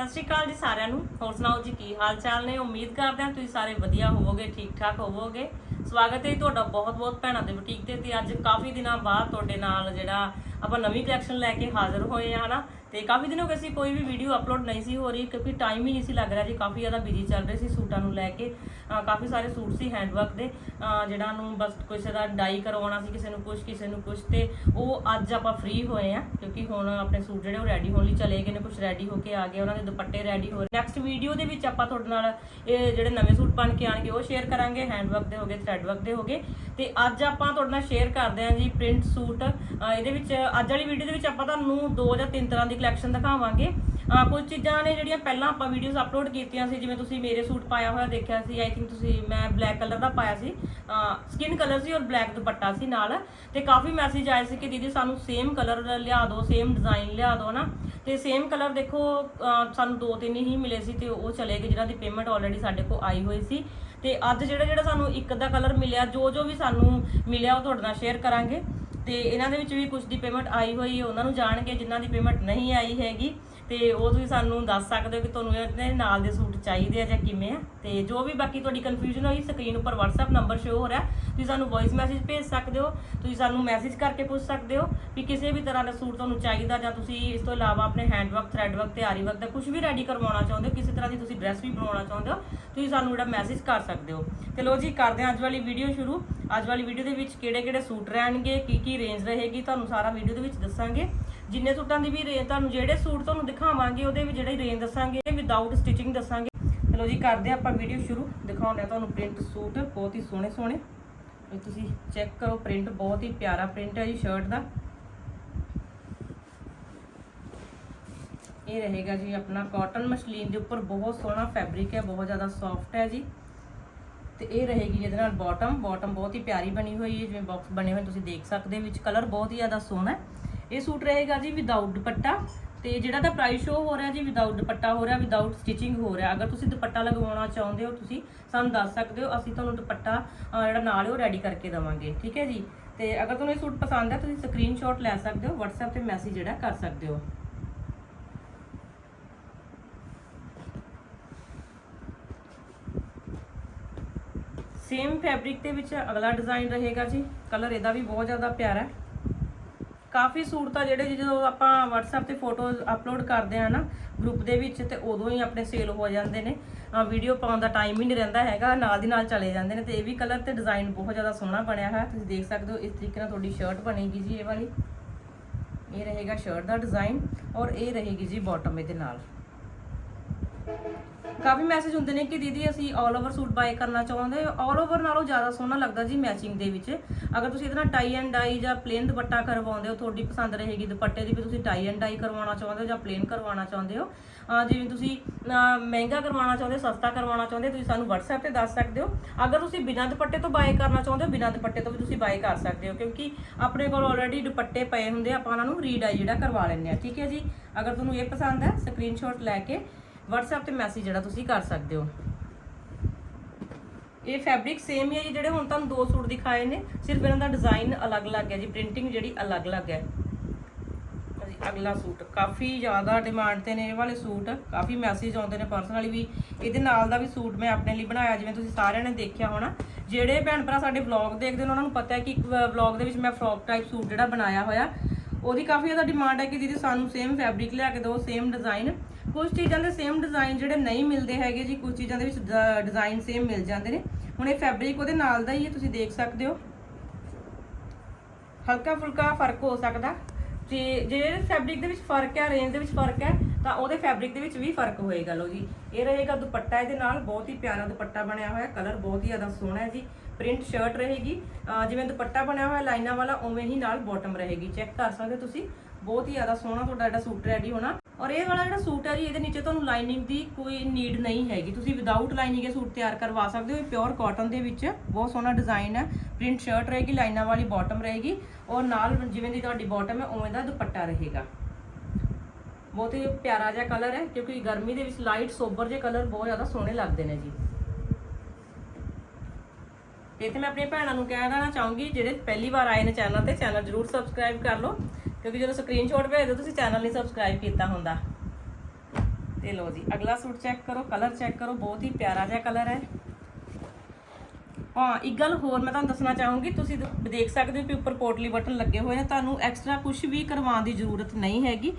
ਸਤਿ ਸ਼੍ਰੀ ਅਕਾਲ ਜੀ ਸਾਰਿਆਂ ਨੂੰ। ਹੋਰ ਸੁਣਾਓ ਜੀ, ਕੀ ਹਾਲ ਚਾਲ ਨੇ? ਉਮੀਦ ਕਰਦੇ ਹਾਂ ਤੁਸੀਂ ਸਾਰੇ ਵਧੀਆ ਹੋਵੋਗੇ, ਠੀਕ ਠਾਕ ਹੋਵੋਗੇ। ਸਵਾਗਤ ਹੈ ਜੀ ਤੁਹਾਡਾ ਬਹੁਤ ਬਹੁਤ ਭੈਣਾਂ ਦੇ ਬੁਟੀਕ ਤੇ ਤੇ ਅੱਜ ਕਾਫੀ ਦਿਨਾਂ ਬਾਅਦ ਤੁਹਾਡੇ ਨਾਲ ਜਿਹੜਾ ਆਪਾਂ ਨਵੀਂ ਕਲੈਕਸ਼ਨ ਲੈ ਕੇ ਹਾਜ਼ਰ ਹੋਏ ਆ ਹਨਾ? ਤੇ ਕਾਫੀ ਦਿਨ ਹੋ ਗਏ ਸੀ ਕੋਈ ਵੀ ਵੀਡੀਓ ਅਪਲੋਡ ਨਹੀਂ ਸੀ ਹੋ ਰਹੀ, ਕਿਉਂਕਿ ਟਾਈਮ ਹੀ ਨਹੀਂ ਸੀ ਲੱਗ ਰਿਹਾ ਜੀ, ਕਾਫੀ ਜ਼ਿਆਦਾ ਬਿਜ਼ੀ ਚੱਲ ਰਹੇ ਸੀ ਸੂਟਾਂ ਨੂੰ ਲੈ ਕੇ। ਕਾਫੀ ਸਾਰੇ ਸੂਟ ਸੀ ਹੈਂਡਵਰਕ ਦੇ, ਅਹ ਜਿਹੜਾ ਨੂੰ ਬਸ ਕਿਸੇ ਦਾ ਡਾਈ ਕਰਵਾਉਣਾ ਸੀ, ਕਿਸੇ ਨੂੰ ਕੁਝ ਕਿਸੇ ਨੂੰ ਕੁਝ ਤੇ ਉਹ ਅੱਜ ਆਪਾਂ ਫ੍ਰੀ ਹੋਏ ਆ ਕਿਉਂਕਿ ਹੁਣ ਆਪਣੇ ਸੂਟ ਜਿਹੜੇ ਉਹ ਰੈਡੀ ਹੋਣ ਲਈ ਚਲੇ ਗਏ ਨੇ ਕੁਝ ਰੈਡੀ ਹੋ ਕੇ ਆ ਗਏ, ਉਹਨਾਂ ਦੇ ਦੁਪੱਟੇ ਰੈਡੀ ਹੋ ਰਹੇ ਨੈਕਸਟ ਵੀਡੀਓ ਦੇ ਵਿੱਚ ਆਪਾਂ ਤੁਹਾਡੇ ਨਾਲ ਇਹ ਜਿਹੜੇ ਨਵੇਂ ਸੂਟ ਬਣ ਕੇ ਆਣਗੇ ਉਹ ਸ਼ੇਅਰ ਕਰਾਂਗੇ ਹੈਂਡਵਰਕ ਦੇ ਹੋਗੇ ਥ੍ਰੈਡ ਵਰਕ ਦੇ ਹੋਗੇ ਤੇ ਅੱਜ ਆਪਾਂ ਤੁਹਾਡੇ ਨਾਲ ਸ਼ੇਅਰ ਕਰਦੇ ਹਾਂ ਜੀ ਪ੍ਰਿੰਟ ਸੂਟ ਇਹਦੇ ਵਿੱਚ ਅੱਜ ਵਾਲੀ ਵੀਡੀਓ ਦੇ ਵਿੱਚ ਆਪਾਂ ਤੁਹਾਨੂੰ ਦੋ ਜਾਂ ਤਿੰਨ ਤਰ੍ਹਾਂ ਦੀ ਕਲੈਕਸ਼ਨ ਦਿਖਾਵਾਂਗੇ। ਕੁਝ ਚੀਜ਼ਾਂ ਨੇ ਜਿਹੜੀਆਂ ਪਹਿਲਾਂ ਆਪਾਂ ਵੀਡੀਓਜ਼ ਅਪਲੋਡ ਕੀਤੀਆਂ ਸੀ, ਜਿਵੇਂ ਤੁਸੀਂ ਮੇਰੇ ਸੂਟ ਪਾਇਆ ਹੋਇਆ ਦੇਖਿਆ ਸੀ ਆਈ ਥਿੰਕ ਤੁਸੀਂ, ਮੈਂ ਬਲੈਕ ਕਲਰ ਦਾ ਪਾਇਆ ਸੀ ਸਕਿਨ ਕਲਰ ਸੀ ਔਰ ਬਲੈਕ ਦੁਪੱਟਾ ਸੀ ਨਾਲ। ਤੇ ਕਾਫੀ ਮੈਸੇਜ ਆਏ ਸੀ ਕਿ ਦੀਦੀ ਸਾਨੂੰ ਸੇਮ ਕਲਰ ਲਿਆ ਦਿਓ ਸੇਮ ਡਿਜ਼ਾਈਨ ਲਿਆ ਦਿਓ ਨਾ। ਤੇ ਸੇਮ ਕਲਰ ਦੇਖੋ ਸਾਨੂੰ ਦੋ ਤਿੰਨ ਹੀ ਮਿਲੇ ਸੀ ਤੇ ਉਹ ਚਲੇ ਗਏ ਜਿਨ੍ਹਾਂ ਦੀ ਪੇਮੈਂਟ ਆਲਰੇਡੀ ਸਾਡੇ ਕੋਲ ਆਈ ਹੋਈ ਸੀ। ਤੇ ਅੱਜ ਜਿਹੜਾ ਜਿਹੜਾ ਸਾਨੂੰ ਇੱਕ ਦਾ ਕਲਰ ਮਿਲਿਆ, ਜੋ ਜੋ ਵੀ ਸਾਨੂੰ ਮਿਲਿਆ ਉਹ ਤੁਹਾਡੇ ਨਾਲ ਸ਼ੇਅਰ ਕਰਾਂਗੇ। ਤੇ ਇਹਨਾਂ ਦੇ ਵਿੱਚ ਵੀ ਕੁਝ ਦੀ ਪੇਮੈਂਟ ਆਈ ਹੋਈ ਹੈ, ਉਹਨਾਂ ਨੂੰ ਜਾਣਗੇ, ਜਿਨ੍ਹਾਂ ਦੀ ਪੇਮੈਂਟ ਨਹੀਂ ਆਈ ਹੈਗੀ। ਤੇ ਉਹ ਤੁਸੀਂ ਸਾਨੂੰ ਦੱਸ ਸਕਦੇ ਹੋ ਕਿ ਤੁਹਾਨੂੰ ਇਹਦੇ ਨਾਲ ਦੇ ਸੂਟ ਚਾਹੀਦੇ ਆ ਜਾਂ ਕਿਵੇਂ ਆ। ਤੇ ਜੋ ਵੀ ਬਾਕੀ ਤੁਹਾਡੀ ਕਨਫਿਊਜ਼ਨ ਹੋਈ ਸਕਰੀਨ ਉੱਪਰ WhatsApp ਨੰਬਰ ਸ਼ੋ ਹੋ ਰਿਹਾ, ਤੁਸੀਂ ਸਾਨੂੰ ਵੌਇਸ ਮੈਸੇਜ ਭੇਜ ਸਕਦੇ ਹੋ, ਤੁਸੀਂ ਸਾਨੂੰ ਮੈਸੇਜ ਕਰਕੇ ਪੁੱਛ ਸਕਦੇ ਹੋ ਵੀ ਕਿਸੇ ਵੀ ਤਰ੍ਹਾਂ ਦਾ ਸੂਟ ਤੁਹਾਨੂੰ ਚਾਹੀਦਾ ਜਾਂ ਤੁਸੀਂ ਇਸ ਤੋਂ ਇਲਾਵਾ ਆਪਣੇ ਹੈਂਡ ਵਰਕ ਹੈਂਡਵਰਕ ਥ੍ਰੈਡਵਰਕ ਤੇ ਆਰੀ ਵਰਕ ਦਾ ਕੁਝ ਵੀ ਰੈਡੀ ਕਰਵਾਉਣਾ ਚਾਹੁੰਦੇ ਹੋ, ਕਿਸੇ ਤਰ੍ਹਾਂ ਦੀ ਤੁਸੀਂ ਡਰੈਸ ਵੀ ਬਣਾਉਣਾ ਚਾਹੁੰਦੇ ਹੋ, ਤੁਸੀਂ ਸਾਨੂੰ ਜਿਹੜਾ ਮੈਸੇਜ ਕਰ ਸਕਦੇ ਹੋ। ਤੇ ਲੋ ਜੀ, ਕਰਦੇ ਹਾਂ ਅੱਜ ਵਾਲੀ ਵੀਡੀਓ ਸ਼ੁਰੂ। ਅੱਜ ਵਾਲੀ ਵੀਡੀਓ ਦੇ ਵਿੱਚ ਕਿਹੜੇ ਕਿਹੜੇ ਸੂਟ ਰਹਿਣਗੇ ਕੀ ਕੀ ਰੇਂਜ ਰਹੇਗੀ, ਤੁਹਾਨੂੰ ਸਾਰਾ ਵੀਡੀਓ ਦੇ ਵਿੱਚ ਦੱਸਾਂਗੇ। ਜਿੰਨੇ ਸੂਟਾਂ ਦੀ ਵੀ ਰੇਂਜ ਤੁਹਾਨੂੰ ਜਿਹੜੇ ਸੂਟ ਤੁਹਾਨੂੰ ਦਿਖਾਵਾਂਗੇ, ਉਹਦੇ ਵਿੱਚ ਜਿਹੜੀ ਰੇਂਜ ਦੱਸਾਂਗੇ ਵਿਦਆਊਟ ਸਟਿਚਿੰਗ ਦੱਸਾਂਗੇ। ਚਲੋ ਜੀ, ਕਰਦੇ ਹਾਂ ਆਪਾਂ ਵੀਡੀਓ ਸ਼ੁਰੂ। ਦਿਖਾਉਂਦੇ ਹਾਂ ਤੁਹਾਨੂੰ ਪ੍ਰਿੰਟ ਸੂਟ, ਬਹੁਤ ਹੀ ਸੋਹਣੇ ਸੋਹਣੇ। ਤੁਸੀਂ ਚੈੱਕ ਕਰੋ ਪ੍ਰਿੰਟ ਬਹੁਤ ਹੀ ਪਿਆਰਾ ਪ੍ਰਿੰਟ ਹੈ ਜੀ ਸ਼ਰਟ ਦਾ। ਇਹ ਰਹੇਗਾ ਜੀ ਆਪਣਾ ਕਾਟਨ ਮਸ਼ਲੀਨ ਦੇ ਉੱਪਰ ਬਹੁਤ ਸੋਹਣਾ ਫੈਬਰਿਕ ਹੈ, ਬਹੁਤ ਜ਼ਿਆਦਾ ਸੌਫਟ ਹੈ ਜੀ। ਤੇ ਇਹ ਰਹੇਗੀ ਇਹਦੇ ਨਾਲ ਬਾਟਮ ਬਾਟਮ ਬਹੁਤ ਹੀ ਪਿਆਰੀ ਬਣੀ ਹੋਈ ਹੈ, ਜਿਵੇਂ ਬਾਕਸ ਬਣੇ ਹੋਏ ਤੁਸੀਂ ਦੇਖ ਸਕਦੇ ਹੋ, ਵਿੱਚ ਕਲਰ ਬਹੁਤ ਹੀ ਜ਼ਿਆਦਾ ਸੋਹਣਾ ਹੈ। ਇਹ ਸੂਟ ਰਹੇਗਾ ਜੀ ਵਿਦਆਊਟ ਦੁਪੱਟਾ ਤੇ ਜਿਹੜਾ ਦਾ ਪ੍ਰਾਈਸ ਸ਼ੋ ਹੋ ਰਿਹਾ ਜੀ ਵਿਦਆਊਟ ਦੁਪੱਟਾ ਹੋ ਰਿਹਾ ਵਿਦਆਊਟ ਸਟਿਚਿੰਗ ਹੋ ਰਿਹਾ। ਅਗਰ ਤੁਸੀਂ ਦੁਪੱਟਾ ਲਗਵਾਉਣਾ ਚਾਹੁੰਦੇ ਹੋ, ਤੁਸੀਂ ਸਾਨੂੰ ਦੱਸ ਸਕਦੇ ਹੋ, ਅਸੀਂ ਤੁਹਾਨੂੰ ਦੁਪੱਟਾ ਜਿਹੜਾ ਨਾਲ ਉਹ ਰੈਡੀ ਕਰਕੇ ਦੇਵਾਂਗੇ, ਠੀਕ ਹੈ ਜੀ? ਤੇ ਅਗਰ ਤੁਹਾਨੂੰ ਇਹ ਸੂਟ ਪਸੰਦ ਹੈ, ਤੁਸੀਂ ਸਕਰੀਨਸ਼ਾਟ ਲੈ ਸਕਦੇ ਹੋ, WhatsApp ਤੇ ਮੈਸੇਜ ਜਿਹੜਾ ਕਰ ਸਕਦੇ ਹੋ। ਸੇਮ ਫੈਬਰਿਕ ਦੇ ਵਿੱਚ ਅਗਲਾ ਡਿਜ਼ਾਈਨ ਰਹੇਗਾ ਜੀ। ਕਲਰ ਇਹਦਾ ਵੀ ਬਹੁਤ ਜ਼ਿਆਦਾ ਪਿਆਰਾ ਹੈ। ਕਾਫੀ ਸੂਟ ਤਾਂ ਜਿਹੜੇ ਜਦੋਂ ਆਪਾਂ WhatsApp ਤੇ ਫੋਟੋਜ਼ ਅਪਲੋਡ ਕਰਦੇ ਆ ਨਾ ਗਰੁੱਪ ਦੇ ਵਿੱਚ ਤੇ ਉਦੋਂ ਹੀ ਆਪਣੇ ਸੇਲ ਹੋ ਜਾਂਦੇ ਨੇ। ਵੀਡੀਓ ਪਾਉਣ ਦਾ ਟਾਈਮ ਹੀ ਨਹੀਂ ਰਹਿੰਦਾ ਹੈਗਾ, ਨਾਲ ਦੀ ਨਾਲ ਚਲੇ ਜਾਂਦੇ ਨੇ ਤੇ ਇਹ ਵੀ ਕਲਰ ਤੇ ਡਿਜ਼ਾਈਨ ਬਹੁਤ ਜ਼ਿਆਦਾ ਸੋਹਣਾ ਬਣਿਆ ਹੈ ਤੁਸੀਂ ਦੇਖ ਸਕਦੇ ਹੋ ਇਸ ਤਰੀਕੇ ਨਾਲ ਤੁਹਾਡੀ ਸ਼ਰਟ ਬਣੇਗੀ ਜੀ ਇਹ ਵਾਲੀ। ਇਹ ਰਹੇਗਾ ਸ਼ਰਟ ਦਾ ਡਿਜ਼ਾਈਨ ਔਰ ਇਹ ਰਹੇਗੀ ਜੀ ਬਾਟਮ ਇਹਦੇ ਨਾਲ। ਕਾਫੀ ਮੈਸੇਜ ਹੁੰਦੇ ਨੇ ਕਿ ਦੀਦੀ ਅਸੀਂ 올 ਓਵਰ ਸੂਟ ਬਾਏ ਕਰਨਾ ਚਾਹੁੰਦੇ 올 ਓਵਰ ਨਾਲੋਂ ਜ਼ਿਆਦਾ ਸੋਹਣਾ ਲੱਗਦਾ ਜੀ ਮੈਚਿੰਗ ਦੇ ਵਿੱਚ। ਅਗਰ ਤੁਸੀਂ ਇਹਦੇ ਨਾਲ ਟਾਈ ਐਂਡ ਡਾਈ ਜਾਂ ਪਲੇਨ ਦੁਪੱਟਾ ਕਰਵਾਉਂਦੇ ਹੋ ਤੁਹਾਡੀ ਪਸੰਦ ਰਹੇਗੀ ਦੁਪੱਟੇ ਦੀ ਵੀ ਤੁਸੀਂ ਟਾਈ ਐਂਡ ਡਾਈ ਕਰਵਾਉਣਾ ਚਾਹੁੰਦੇ ਹੋ ਜਾਂ ਪਲੇਨ ਕਰਵਾਉਣਾ ਚਾਹੁੰਦੇ ਹੋ। ਜਿਵੇਂ ਤੁਸੀਂ ਮਹਿੰਗਾ ਕਰਵਾਉਣਾ ਚਾਹੁੰਦੇ ਹੋ ਸਸਤਾ ਕਰਵਾਉਣਾ ਚਾਹੁੰਦੇ ਹੋ ਤੁਸੀਂ ਸਾਨੂੰ WhatsApp ਤੇ ਦੱਸ ਸਕਦੇ ਹੋ। ਅਗਰ ਤੁਸੀਂ ਬਿਨਾਂ ਦੁਪੱਟੇ ਤੋਂ ਬਾਏ ਕਰਨਾ ਚਾਹੁੰਦੇ ਹੋ ਬਿਨਾਂ ਦੁਪੱਟੇ ਤੋਂ ਵੀ ਤੁਸੀਂ ਬਾਏ ਕਰ ਸਕਦੇ ਹੋ। ਕਿਉਂਕਿ ਆਪਣੇ ਕੋਲ ਆਲਰੇਡੀ ਦੁਪੱਟੇ ਪਏ ਹੁੰਦੇ ਆ, ਆਪਾਂ ਉਹਨਾਂ ਨੂੰ ਰੀਡਾਈ ਜਿਹੜਾ ਕਰਵਾ ਲੈਂਦੇ ਆ। ਠੀਕ ਹੈ ਜੀ? ਅਗਰ ਤੁਹਾਨੂੰ ਇਹ ਪਸੰਦ ਹੈ ਸਕਰੀਨਸ਼ਾਟ ਲੈ ਕੇ WhatsApp ਤੇ ਮੈਸੇਜ ਜਿਹੜਾ ਤੁਸੀਂ ਕਰ ਸਕਦੇ ਹੋ। ਇਹ ਫੈਬਰਿਕ ਸੇਮ ਹੀ ਹੈ ਜੀ, ਜਿਹੜੇ ਹੁਣ ਤੁਹਾਨੂੰ ਦੋ ਸੂਟ ਦਿਖਾਏ ਨੇ, ਸਿਰਫ ਇਹਨਾਂ ਦਾ ਡਿਜ਼ਾਈਨ ਅਲੱਗ-ਅਲੱਗ ਹੈ ਜੀ ਪ੍ਰਿੰਟਿੰਗ ਜਿਹੜੀ ਅਲੱਗ-ਅਲੱਗ ਹੈ। ਜੀ ਅਗਲਾ ਸੂਟ, ਕਾਫੀ ਜ਼ਿਆਦਾ ਡਿਮਾਂਡ ਤੇ ਨੇ ਇਹ ਵਾਲੇ ਸੂਟ, ਕਾਫੀ ਮੈਸੇਜ ਆਉਂਦੇ ਨੇ ਪਰਸਨਲੀ ਵੀ। ਇਹਦੇ ਨਾਲ ਦਾ ਵੀ ਸੂਟ ਮੈਂ ਆਪਣੇ ਲਈ ਬਣਾਇਆ, ਜਿਵੇਂ ਤੁਸੀਂ ਸਾਰਿਆਂ ਨੇ ਦੇਖਿਆ ਹੋਣਾ। ਜਿਹੜੇ ਭੈਣ ਭਰਾ ਸਾਡੇ ਵਲੌਗ ਦੇਖਦੇ ਨੇ, ਉਹਨਾਂ ਨੂੰ ਪਤਾ ਹੈ ਕਿ ਇੱਕ ਵਲੌਗ ਦੇ ਵਿੱਚ ਮੈਂ ਫਰੋਕ ਟਾਈਪ ਸੂਟ ਜਿਹੜਾ ਬਣਾਇਆ ਹੋਇਆ, ਉਹਦੀ ਕਾਫੀ ਜ਼ਿਆਦਾ ਡਿਮਾਂਡ ਹੈ ਕਿ ਦੀਦੀ ਸਾਨੂੰ ਸੇਮ ਫੈਬਰਿਕ ਲਿਆ ਕੇ ਦਿਓ ਸੇਮ ਡਿਜ਼ਾਈਨ ਕੁਝ ਚੀਜ਼ਾਂ ਦੇ ਸੇਮ ਡਿਜ਼ਾਈਨ ਜਿਹੜੇ ਨਹੀਂ ਮਿਲਦੇ ਹੈਗੇ ਜੀ, ਕੁਝ ਚੀਜ਼ਾਂ ਦੇ ਵਿੱਚ ਡਿਜ਼ਾਈਨ ਸੇਮ ਮਿਲ ਜਾਂਦੇ ਨੇ। ਹੁਣ ਇਹ ਫੈਬਰਿਕ ਉਹਦੇ ਨਾਲ ਦਾ ਹੀ ਹੈ, ਤੁਸੀਂ ਦੇਖ ਸਕਦੇ ਹੋ। ਹਲਕਾ ਫੁਲਕਾ ਫ਼ਰਕ ਹੋ ਸਕਦਾ। ਜੇ ਜੇ ਫੈਬਰਿਕ ਦੇ ਵਿੱਚ ਫ਼ਰਕ ਹੈ ਰੇਂਜ ਦੇ ਵਿੱਚ ਫ਼ਰਕ ਹੈ, ਤਾਂ ਉਹਦੇ ਫੈਬਰਿਕ ਦੇ ਵਿੱਚ ਵੀ ਫ਼ਰਕ ਹੋਏਗਾ ਲੋ ਜੀ। ਇਹ ਰਹੇਗਾ ਦੁਪੱਟਾ ਇਹਦੇ ਨਾਲ, ਬਹੁਤ ਹੀ ਪਿਆਰਾ ਦੁਪੱਟਾ ਬਣਿਆ ਹੋਇਆ ਕਲਰ ਬਹੁਤ ਹੀ ਜ਼ਿਆਦਾ ਸੋਹਣਾ ਹੈ ਜੀ। ਪ੍ਰਿੰਟ ਸ਼ਰਟ ਰਹੇਗੀ। ਜਿਵੇਂ ਦੁਪੱਟਾ ਬਣਿਆ ਹੋਇਆ, ਲਾਈਨਾਂ ਵਾਲਾ, ਉਵੇਂ ਹੀ ਨਾਲ ਬਾਟਮ ਰਹੇਗੀ। ਚੈੱਕ ਕਰ ਸਕਦੇ ਹੋ ਤੁਸੀਂ, ਬਹੁਤ ਹੀ ਜ਼ਿਆਦਾ ਸੋਹਣਾ ਤੁਹਾਡਾ ਜਿਹੜਾ ਸੂਟ ਰੈਡੀ ਹੋਣਾ। ਔਰ ਇਹ ਵਾਲਾ ਜਿਹੜਾ ਸੂਟ ਹੈ ਜੀ, ਇਹਦੇ ਨੀਚੇ ਤੁਹਾਨੂੰ ਲਾਈਨਿੰਗ ਦੀ ਕੋਈ ਨੀਡ ਨਹੀਂ ਹੈਗੀ। ਤੁਸੀਂ ਵਿਦਆਊਟ ਲਾਈਨਿੰਗ ਇਹ ਸੂਟ ਤਿਆਰ ਕਰਵਾ ਸਕਦੇ ਹੋ। ਇਹ ਪਿਓਰ ਕਾਟਨ ਦੇ ਵਿੱਚ ਬਹੁਤ ਸੋਹਣਾ ਡਿਜ਼ਾਈਨ ਹੈ। ਪ੍ਰਿੰਟ ਸ਼ਰਟ ਰਹੇਗੀ, ਲਾਈਨਾਂ ਵਾਲੀ ਬਾਟਮ ਰਹੇਗੀ। ਔਰ ਨਾਲ ਜਿਵੇਂ ਦੀ ਤੁਹਾਡੀ ਬਾਟਮ ਹੈ, ਉਵੇਂ ਦਾ ਦੁਪੱਟਾ ਰਹੇਗਾ। ਬਹੁਤ ਹੀ ਪਿਆਰਾ ਜਿਹਾ ਕਲਰ ਹੈ, ਕਿਉਂਕਿ ਗਰਮੀ ਦੇ ਵਿੱਚ ਲਾਈਟ ਸੋਬਰ ਜਿਹੇ ਕਲਰ ਬਹੁਤ ਜ਼ਿਆਦਾ ਸੋਹਣੇ ਲੱਗਦੇ ਨੇ ਜੀ। ਤੇ ਤੇ ਮੈਂ ਆਪਣੀਆਂ ਭੈਣਾਂ ਨੂੰ ਕਹਿ ਦੇਣਾ ਚਾਹੂੰਗੀ, ਜਿਹੜੇ ਪਹਿਲੀ ਵਾਰ ਆਏ ਨੇ ਚੈਨਲ ਤੇ ਚੈਨਲ ਜਰੂਰ ਸਬਸਕ੍ਰਾਈਬ ਕਰ ਲਓ। ਕਿਉਂਕਿ ਜਦੋਂ ਸਕਰੀਨਸ਼ਾਟ ਭੇਜਦੇ ਹੋ, ਤੁਸੀਂ ਚੈਨਲ ਨਹੀਂ ਸਬਸਕ੍ਰਾਈਬ ਕੀਤਾ ਹੁੰਦਾ। ਤੇ ਲੋ ਜੀ, ਅਗਲਾ ਸੂਟ ਚੈੱਕ ਕਰੋ ਕਲਰ ਚੈੱਕ ਕਰੋ, ਬਹੁਤ ਹੀ ਪਿਆਰਾ ਜਿਹਾ ਕਲਰ ਹੈ। ਹਾਂ, ਇੱਕ ਗੱਲ ਹੋਰ ਮੈਂ ਤੁਹਾਨੂੰ ਦੱਸਣਾ ਚਾਹੂੰਗੀ, ਤੁਸੀਂ ਦੇਖ ਸਕਦੇ ਹੋ ਕਿ ਉੱਪਰ ਪੋਟਲੀ ਬਟਨ ਲੱਗੇ ਹੋਏ ਨੇ, ਤੁਹਾਨੂੰ ਐਕਸਟਰਾ ਕੁਝ ਵੀ ਕਰਵਾਉਣ ਦੀ ਜ਼ਰੂਰਤ ਨਹੀਂ ਹੈਗੀ।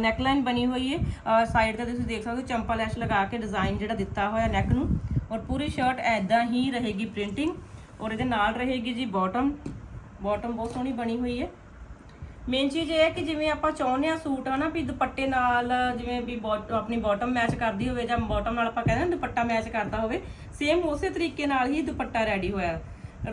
ਨੈਕਲਾਈਨ ਬਣੀ ਹੋਈ ਹੈ ਸਾਈਡ ਤੇ ਤੁਸੀਂ ਦੇਖ ਸਕਦੇ ਹੋ, ਚੰਪਾ ਲੈਸ਼ ਲਗਾ ਕੇ ਡਿਜ਼ਾਈਨ ਜਿਹੜਾ ਦਿੱਤਾ ਹੋਇਆ ਨੈਕ ਨੂੰ। ਔਰ ਪੂਰੀ ਸ਼ਰਟ ਐਦਾਂ ਹੀ ਰਹੇਗੀ ਪ੍ਰਿੰਟਿੰਗ ਔਰ ਇਹਦੇ ਨਾਲ ਰਹੇਗੀ ਜੀ ਬਾਟਮ ਬਾਟਮ ਬਹੁਤ ਸੋਹਣੀ ਬਣੀ ਹੋਈ ਹੈ। ਮੇਨ ਚੀਜ਼ ਇਹ ਹੈ ਕਿ ਜਿਵੇਂ ਆਪਾਂ ਚਾਹੁੰਦੇ ਆ ਸੂਟ, ਹਨਾ, ਵੀ ਦੁਪੱਟੇ ਨਾਲ, ਜਿਵੇਂ ਵੀ ਬੋਟ- ਆਪਣੀ ਬਾਟਮ ਮੈਚ ਕਰਦੀ ਹੋਵੇ ਜਾਂ ਬਾਟਮ ਨਾਲ ਆਪਾਂ ਕਹਿੰਦੇ ਨਾ ਦੁਪੱਟਾ ਮੈਚ ਕਰਦਾ ਹੋਵੇ ਸੇਮ ਉਸੇ ਤਰੀਕੇ ਨਾਲ ਹੀ ਦੁਪੱਟਾ ਰੈਡੀ ਹੋਇਆ।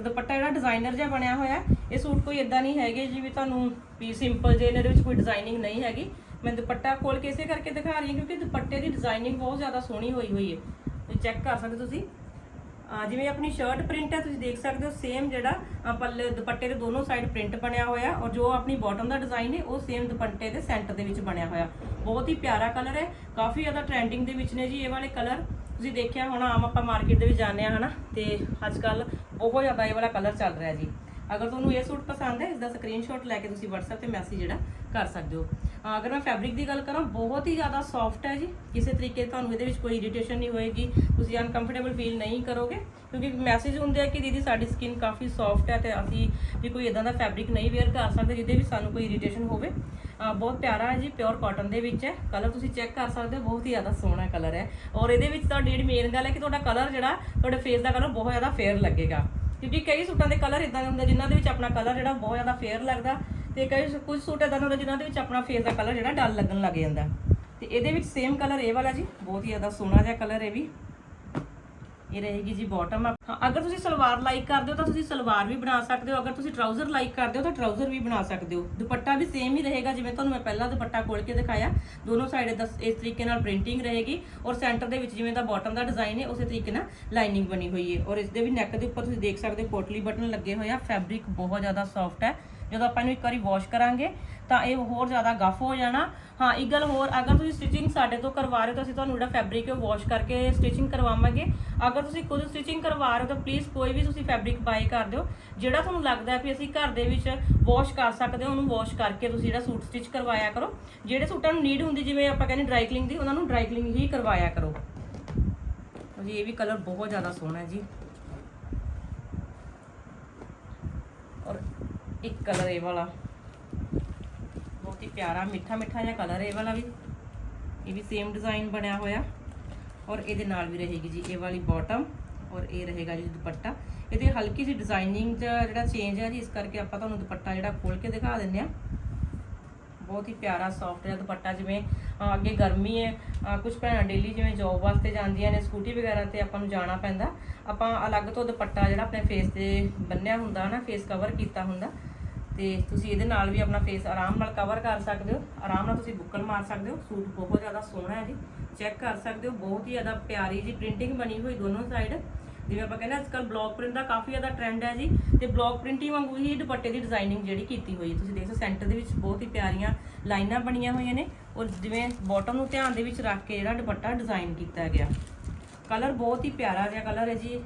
ਦੁਪੱਟਾ ਜਿਹੜਾ ਡਿਜ਼ਾਈਨਰ ਜਿਹਾ ਬਣਿਆ ਹੋਇਆ, ਇਹ ਸੂਟ ਕੋਈ ਇਦਾਂ ਨਹੀਂ ਹੈਗੇ ਜੀ ਵੀ ਤੁਹਾਨੂੰ ਵੀ ਸਿੰਪਲ ਜੇ ਇਹਦੇ ਵਿੱਚ ਕੋਈ ਡਿਜ਼ਾਈਨਿੰਗ ਨਹੀਂ ਹੈਗੀ। ਮੈਂ ਦੁਪੱਟਾ ਕੋਲ ਕੇ ਇਸੇ ਕਰਕੇ ਦਿਖਾ ਰਹੀ ਹਾਂ ਕਿਉਂਕਿ ਦੁਪੱਟੇ ਦੀ ਡਿਜ਼ਾਈਨਿੰਗ ਬਹੁਤ ਜ਼ਿਆਦਾ ਸੋਹਣੀ ਹੋਈ ਹੋਈ ਹੈ। ਚੈੱਕ ਕਰ ਸਕਦੇ ਤੁਸੀਂ। ਜਿਵੇਂ ਆਪਣੀ ਸ਼ਰਟ ਪ੍ਰਿੰਟ ਹੈ, ਤੁਸੀਂ ਦੇਖ ਸਕਦੇ ਹੋ ਸੇਮ ਜਿਹੜਾ ਪੱਲੇ ਦੁਪੱਟੇ ਦੇ ਦੋਨੋਂ ਸਾਈਡ ਪ੍ਰਿੰਟ ਬਣਿਆ ਹੋਇਆ ਔਰ ਜੋ ਆਪਣੀ ਬਾਟਮ ਦਾ ਡਿਜ਼ਾਈਨ ਹੈ, ਉਹ ਸੇਮ ਦੁਪੱਟੇ ਦੇ ਸੈਂਟਰ ਦੇ ਵਿੱਚ ਬਣਿਆ ਹੋਇਆ। ਬਹੁਤ ਹੀ ਪਿਆਰਾ ਕਲਰ ਹੈ, ਕਾਫੀ ਜ਼ਿਆਦਾ ਟ੍ਰੈਂਡਿੰਗ ਦੇ ਵਿੱਚ ਨੇ ਜੀ ਇਹ ਵਾਲੇ ਕਲਰ ਤੁਸੀਂ ਦੇਖਿਆ ਹੋਣਾ, ਆਮ ਆਪਾਂ ਮਾਰਕੀਟ ਦੇ ਵਿੱਚ ਜਾਂਦੇ ਆ ਹਨਾ? ਤੇ ਅੱਜ ਕੱਲ ਬਹੁਤ ਜ਼ਿਆਦਾ ਇਹ ਵਾਲਾ ਕਲਰ ਚੱਲ ਰਿਹਾ ਜੀ। ਅਗਰ ਤੁਹਾਨੂੰ ਇਹ ਸੂਟ ਪਸੰਦ ਹੈ ਇਸ ਦਾ ਸਕਰੀਨਸ਼ਾਟ ਲੈ ਕੇ ਤੁਸੀਂ WhatsApp ਤੇ ਮੈਸੇਜ ਜਿਹੜਾ ਕਰ ਸਕਦੇ ਹੋ। ਅਗਰ ਮੈਂ ਫੈਬਰਿਕ ਦੀ ਗੱਲ ਕਰਾਂ, ਬਹੁਤ ਹੀ ਜ਼ਿਆਦਾ ਸੌਫਟ ਹੈ ਜੀ। ਕਿਸੇ ਤਰੀਕੇ ਤੁਹਾਨੂੰ ਇਹਦੇ ਵਿੱਚ ਕੋਈ ਇਰੀਟੇਸ਼ਨ ਨਹੀਂ ਹੋਏਗੀ, ਤੁਸੀਂ ਅਨਕੰਫਰਟੇਬਲ ਫੀਲ ਨਹੀਂ ਕਰੋਗੇ, ਕਿਉਂਕਿ ਮੈਸੇਜ ਹੁੰਦੇ ਆ ਕਿ ਦੀਦੀ ਸਾਡੀ ਸਕਿਨ ਕਾਫੀ ਸੌਫਟ ਹੈ ਤੇ ਅਸੀਂ ਵੀ ਕੋਈ ਇਦਾਂ ਦਾ ਫੈਬਰਿਕ ਨਹੀਂ ਵੇਅਰ ਕਰ ਸਕਦੇ ਜਿਹਦੇ ਵਿੱਚ ਸਾਨੂੰ ਕੋਈ ਇਰੀਟੇਸ਼ਨ ਹੋਵੇ। ਬਹੁਤ ਪਿਆਰਾ ਹੈ ਜੀ ਪਿਓਰ ਕਾਟਨ ਦੇ ਵਿੱਚ ਹੈ। ਕਲਰ ਤੁਸੀਂ ਚੈੱਕ ਕਰ ਸਕਦੇ ਹੋ, ਬਹੁਤ ਹੀ ਜ਼ਿਆਦਾ ਸੋਹਣਾ ਕਲਰ ਹੈ। ਔਰ ਇਹਦੇ ਵਿੱਚ ਤੁਹਾਡੀ ਜਿਹੜੀ ਮੇਨ ਗੱਲ ਹੈ ਕਿ ਤੁਹਾਡਾ ਕਲਰ ਜਿਹੜਾ, ਤੁਹਾਡੇ ਫੇਸ ਦਾ ਕਲਰ ਬਹੁਤ ਜ਼ਿਆਦਾ ਫੇਅਰ ਲੱਗੇਗਾ। ਕਿਉਂਕਿ ਕਈ ਸੂਟਾਂ ਦੇ ਕਲਰ ਇਦਾਂ ਦੇ ਹੁੰਦੇ ਜਿਨ੍ਹਾਂ ਦੇ ਵਿੱਚ ਆਪਣਾ ਕਲਰ ਜਿਹੜਾ ਬਹੁਤ ਜ਼ਿਆਦਾ ਫੇਅਰ ਲੱਗਦਾ ਤੇ ਕਈ ਕੁਝ ਸੂਟ ਇਦਾਂ ਦੇ ਹੁੰਦੇ ਜਿਨ੍ਹਾਂ ਦੇ ਵਿੱਚ ਆਪਣਾ ਫੇਸ ਦਾ ਕਲਰ ਜਿਹੜਾ ਡਲ ਲੱਗਣ ਲੱਗ ਜਾਂਦਾ। ਤੇ ਇਹਦੇ ਵਿੱਚ ਸੇਮ ਕਲਰ ਇਹ ਵਾਲਾ ਜੀ, ਬਹੁਤ ਹੀ ਜ਼ਿਆਦਾ ਸੋਹਣਾ ਜਿਹਾ ਕਲਰ ਇਹ ਵੀ। ਇਹ ਰਹੇਗੀ ਜੀ ਬਾਟਮ ਹਾਂ, ਅਗਰ ਤੁਸੀਂ ਸਲਵਾਰ ਲਾਈਕ ਕਰਦੇ ਹੋ ਤਾਂ ਤੁਸੀਂ ਸਲਵਾਰ ਵੀ ਬਣਾ ਸਕਦੇ ਹੋ। ਅਗਰ ਤੁਸੀਂ ਟਰਾਊਜ਼ਰ ਲਾਈਕ ਕਰਦੇ ਹੋ ਤਾਂ ਟਰਾਊਜ਼ਰ ਵੀ ਬਣਾ ਸਕਦੇ ਹੋ। ਦੁਪੱਟਾ ਵੀ ਸੇਮ ਹੀ ਰਹੇਗਾ ਜਿਵੇਂ ਤੁਹਾਨੂੰ ਮੈਂ ਪਹਿਲਾਂ ਦੁਪੱਟਾ ਖੋਲ ਕੇ ਦਿਖਾਇਆ। ਦੋਨੋਂ ਸਾਈਡ ਇਸ ਤਰੀਕੇ ਨਾਲ ਪ੍ਰਿੰਟਿੰਗ ਰਹੇਗੀ ਔਰ ਸੈਂਟਰ ਦੇ ਵਿੱਚ ਜਿਵੇਂ ਦਾ ਬਾਟਮ ਦਾ ਡਿਜ਼ਾਈਨ ਹੈ, ਉਸੇ ਤਰੀਕੇ ਨਾਲ ਲਾਈਨਿੰਗ ਬਣੀ ਹੋਈ ਹੈ। ਔਰ ਇਸ ਦੇ ਵੀ ਨੈਕ ਦੇ ਉੱਪਰ ਤੁਸੀਂ ਦੇਖ ਸਕਦੇ ਹੋ ਪੋਟਲੀ ਬਟਨ ਲੱਗੇ ਹੋਏ ਆ। ਫੈਬਰਿਕ ਬਹੁਤ ਜ਼ਿਆਦਾ ਸੌਫਟ ਹੈ। ਜਦੋਂ ਆਪਾਂ ਇਹਨੂੰ ਇੱਕ ਵਾਰੀ ਵਾਸ਼ ਕਰਾਂਗੇ, ਤਾਂ ਇਹ ਹੋਰ ਜ਼ਿਆਦਾ ਗਫ ਹੋ ਜਾਣਾ। ਹਾਂ, ਇੱਕ ਗੱਲ ਹੋਰ, ਅਗਰ ਤੁਸੀਂ ਸਟਿਚਿੰਗ ਸਾਡੇ ਤੋਂ ਕਰਵਾ ਰਹੇ ਹੋ, ਤਾਂ ਅਸੀਂ ਤੁਹਾਨੂੰ ਜਿਹੜਾ ਫੈਬਰਿਕ ਹੈ ਵਾਸ਼ ਕਰਕੇ ਸਟਿਚਿੰਗ ਕਰਵਾਵਾਂਗੇ। ਅਗਰ ਤੁਸੀਂ ਖੁਦ ਸਟਿਚਿੰਗ ਕਰਵਾ ਰਹੇ ਹੋ, ਤਾਂ ਪਲੀਜ਼ ਕੋਈ ਵੀ ਤੁਸੀਂ ਫੈਬਰਿਕ ਬਾਈ ਕਰ ਦਿਓ। ਜਿਹੜਾ ਤੁਹਾਨੂੰ ਲੱਗਦਾ ਹੈ ਵੀ ਅਸੀਂ ਘਰ ਦੇ ਵਿੱਚ ਵਾਸ਼ ਕਰ ਸਕਦੇ ਹਾਂ, ਉਹਨੂੰ ਵਾਸ਼ ਕਰਕੇ ਤੁਸੀਂ ਜਿਹੜਾ ਸੂਟ ਸਟਿਚ ਕਰਵਾਇਆ ਕਰੋ। ਜਿਹੜੇ ਸੂਟਾਂ ਨੂੰ ਨੀਡ ਹੁੰਦੀ, ਜਿਵੇਂ ਆਪਾਂ ਕਹਿੰਦੇ ਡਰਾਈ ਕਲਿੰਗ ਦੀ, ਉਹਨਾਂ ਨੂੰ ਡਰਾਈ ਕਲਿੰਗ ਹੀ ਕਰਵਾਇਆ ਕਰੋ। ਜੀ ਇਹ ਵੀ ਕਲਰ ਬਹੁਤ ਜ਼ਿਆਦਾ ਸੋਹਣਾ ਹੈ ਜੀ ਔਰ ਇੱਕ ਕਲਰ ਇਹ ਵਾਲਾ। ਬਹੁਤ ਹੀ ਪਿਆਰਾ, ਮਿੱਠਾ ਮਿੱਠਾ ਜਿਹਾ ਕਲਰ ਇਹ ਵਾਲਾ ਵੀ। ਇਹ ਵੀ ਸੇਮ ਡਿਜ਼ਾਈਨ ਬਣਿਆ ਹੋਇਆ। ਔਰ ਇਹਦੇ ਨਾਲ ਵੀ ਰਹੇਗੀ ਜੀ ਇਹ ਵਾਲੀ ਬਾਟਮ ਔਰ ਇਹ ਰਹੇਗਾ ਜੀ ਦੁਪੱਟਾ। ਇਹਦੇ ਹਲਕੀ ਜਿਹੀ ਡਿਜ਼ਾਈਨਿੰਗ ਜਿਹੜਾ ਚੇਂਜ ਹੈ ਜੀ, ਇਸ ਕਰਕੇ ਆਪਾਂ ਤੁਹਾਨੂੰ ਦੁਪੱਟਾ ਜਿਹੜਾ ਖੋਲ ਕੇ ਦਿਖਾ ਦਿੰਦੇ ਆ ਬਹੁਤ ਹੀ ਪਿਆਰਾ ਸੌਫਟ ਜਿਹਾ ਦੁਪੱਟਾ, ਜਿਵੇਂ ਅੱਗੇ ਗਰਮੀ ਹੈ ਕੁਝ ਭੈਣਾਂ ਡੇਲੀ ਜਿਵੇਂ ਜੌਬ ਵਾਸਤੇ ਜਾਂਦੀਆਂ ਨੇ ਸਕੂਟੀ ਵਗੈਰਾ ਤੇ ਆਪਾਂ ਨੂੰ ਜਾਣਾ ਪੈਂਦਾ। ਆਪਾਂ ਅਲੱਗ ਤੋਂ ਦੁਪੱਟਾ ਜਿਹੜਾ ਆਪਣੇ ਫੇਸ ਤੇ ਬੰਨਿਆ ਹੁੰਦਾ ਨਾ ਫੇਸ ਕਵਰ ਕੀਤਾ ਹੁੰਦਾ ਤੇ ਤੁਸੀਂ ਇਹਦੇ ਨਾਲ ਵੀ ਆਪਣਾ ਫੇਸ ਆਰਾਮ ਨਾਲ ਕਵਰ ਕਰ ਸਕਦੇ ਹੋ। ਆਰਾਮ ਨਾਲ ਤੁਸੀਂ ਬੁੱਕਲ ਮਾਰ ਸਕਦੇ ਹੋ। ਸੂਟ ਬਹੁਤ ਜ਼ਿਆਦਾ ਸੋਹਣਾ ਹੈ ਜੀ। ਚੈੱਕ ਕਰ ਸਕਦੇ ਹੋ। ਬਹੁਤ ਹੀ ਜ਼ਿਆਦਾ ਪਿਆਰੀ ਜੀ ਪ੍ਰਿੰਟਿੰਗ ਬਣੀ ਹੋਈ ਦੋਨੋਂ ਸਾਈਡ ਜਿਵੇਂ ਆਪਾਂ ਕਹਿੰਦੇ ਅੱਜ ਕੱਲ ਬਲੌਕ ਪ੍ਰਿੰਟ ਦਾ ਕਾਫੀ ਜ਼ਿਆਦਾ ਟ੍ਰੈਂਡ ਹੈ ਜੀ। ਤੇ ਬਲੌਕ ਪ੍ਰਿੰਟਿੰਗ ਵਾਂਗੂ ਹੀ ਦੁਪੱਟੇ ਦੀ ਡਿਜ਼ਾਈਨਿੰਗ ਜਿਹੜੀ ਕੀਤੀ ਹੋਈ ਤੁਸੀਂ ਦੇਖੋ ਸੈਂਟਰ ਦੇ ਵਿੱਚ ਬਹੁਤ ਹੀ ਪਿਆਰੀਆਂ ਲਾਈਨਾਂ ਬਣੀਆਂ ਹੋਈਆਂ ਨੇ। ਔਰ ਜਿਵੇਂ ਬਾਟਮ ਨੂੰ ਧਿਆਨ ਦੇ ਵਿੱਚ ਰੱਖ ਕੇ ਜਿਹੜਾ ਦੁਪੱਟਾ ਡਿਜ਼ਾਈਨ ਕੀਤਾ ਗਿਆ। ਕਲਰ ਬਹੁਤ ਹੀ ਪਿਆਰਾ ਜਿਹਾ ਕਲਰ ਹੈ ਜੀ।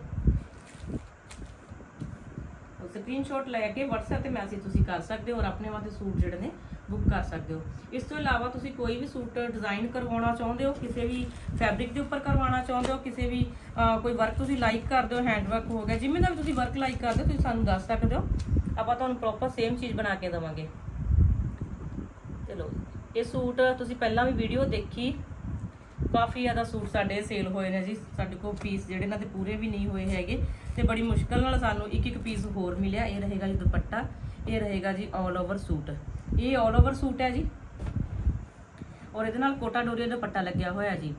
ਸਕਰੀਨਸ਼ਾਟ ਲੈ ਕੇ WhatsApp ਤੇ ਮੈਸੇਜ ਤੁਸੀਂ ਕਰ ਸਕਦੇ ਹੋ ਔਰ ਆਪਣੇ ਵਾਸਤੇ ਸੂਟ ਜਿਹੜੇ ਨੇ ਬੁੱਕ ਕਰ ਸਕਦੇ ਹੋ। ਇਸ ਤੋਂ ਇਲਾਵਾ ਤੁਸੀਂ ਕੋਈ ਵੀ ਸੂਟ ਡਿਜ਼ਾਈਨ ਕਰਵਾਉਣਾ ਚਾਹੁੰਦੇ ਹੋ, ਕਿਸੇ ਵੀ ਫੈਬਰਿਕ ਦੇ ਉੱਪਰ ਕਰਵਾਉਣਾ ਚਾਹੁੰਦੇ ਹੋ, ਕਿਸੇ ਵੀ ਕੋਈ ਵਰਕ ਤੁਸੀਂ ਲਾਈਕ ਕਰਦੇ ਹੋ ਹੈਂਡ ਵਰਕ ਹੋ ਗਿਆ, ਜਿਵੇਂ ਦਾ ਵੀ ਤੁਸੀਂ ਵਰਕ ਲਾਈਕ ਕਰਦੇ ਹੋ, ਤੁਸੀਂ ਸਾਨੂੰ ਦੱਸ ਸਕਦੇ ਹੋ। ਆਪਾਂ ਤੁਹਾਨੂੰ ਪ੍ਰੋਪਰ ਸੇਮ ਚੀਜ਼ ਬਣਾ ਕੇ ਦੇਵਾਂਗੇ। ਚਲੋ ਇਹ ਸੂਟ ਤੁਸੀਂ ਪਹਿਲਾਂ ਵੀ ਵੀਡੀਓ ਦੇਖੀ। ਕਾਫੀ ਜ਼ਿਆਦਾ ਸੂਟ ਸਾਡੇ ਸੇਲ ਹੋਏ ਨੇ ਜੀ। ਸਾਡੇ ਕੋਲ ਪੀਸ ਜਿਹੜੇ ਇਹਨਾਂ ਦੇ ਪੂਰੇ ਵੀ ਨਹੀਂ ਹੋਏ ਹੈਗੇ। ਤੇ ਬੜੀ ਮੁਸ਼ਕਲ ਨਾਲ ਸਾਨੂੰ ਇੱਕ ਇੱਕ ਪੀਸ ਹੋਰ ਮਿਲਿਆ। ਇਹ ਰਹੇਗਾ ਜੀ ਦੁਪੱਟਾ, ਇਹ ਰਹੇਗਾ ਜੀ 올 ਓਵਰ ਸੂਟ ਇਹ 올 ਓਵਰ ਸੂਟ ਹੈ ਜੀ। ਔਰ ਇਹਦੇ ਨਾਲ ਕੋਟਾ ਡੋਰੀਆ ਦੁਪੱਟਾ ਲੱਗਿਆ ਹੋਇਆ ਜੀ।